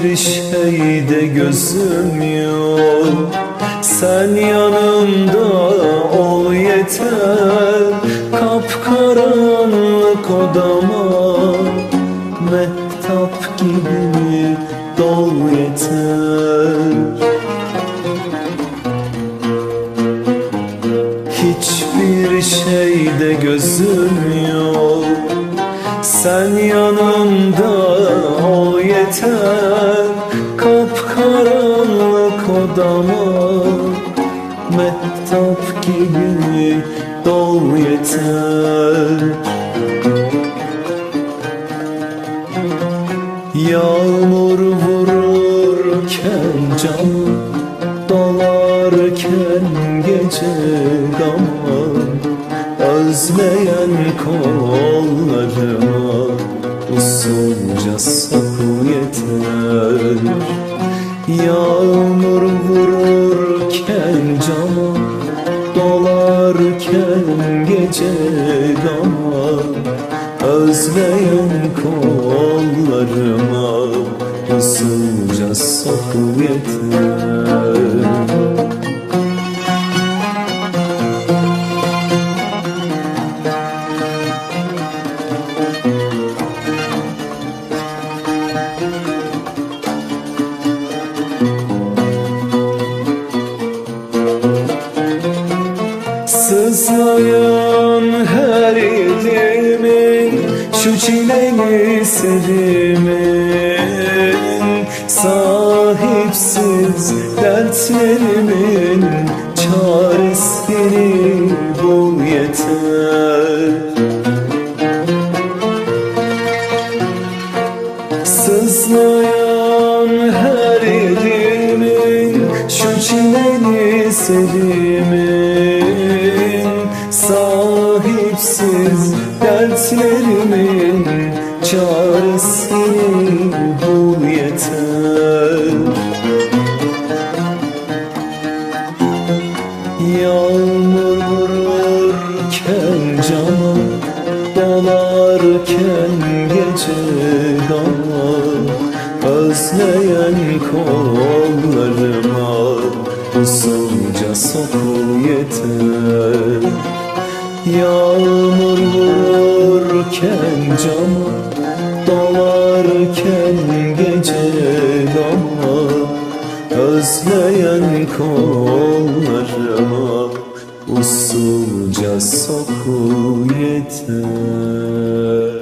Hiçbir şeyde gözüm yok. Sen yanımda ol yeter. Kapkaranlık odama Mehtap gibi dol yeter. Hiçbir şeyde gözüm yok Sen yanımda ol yeter. Kapkaranlık odama. Mehtap gibi dol yeter. Yağmur vururken cam Dolarken gece gama Özleyen kollarıma Usulca soku yeter. Yağmur vururken cama Dolarken gece gama. Özleyen kollarıma Usulca soku yeter çileli serimin Sahipsiz dertlerimin Çaresini bul yeter. Sızlayan her yerimin Şu çileli serimin Sahipsiz dertlerimin Çaresini bul yeter. Yağmur vururken cama Dolarken gece gama Özleyen kollarıma Usulca sokul yeter Yağmur vururken cama Dolarken gece gama Özleyen kollarıma Usulca soku yeter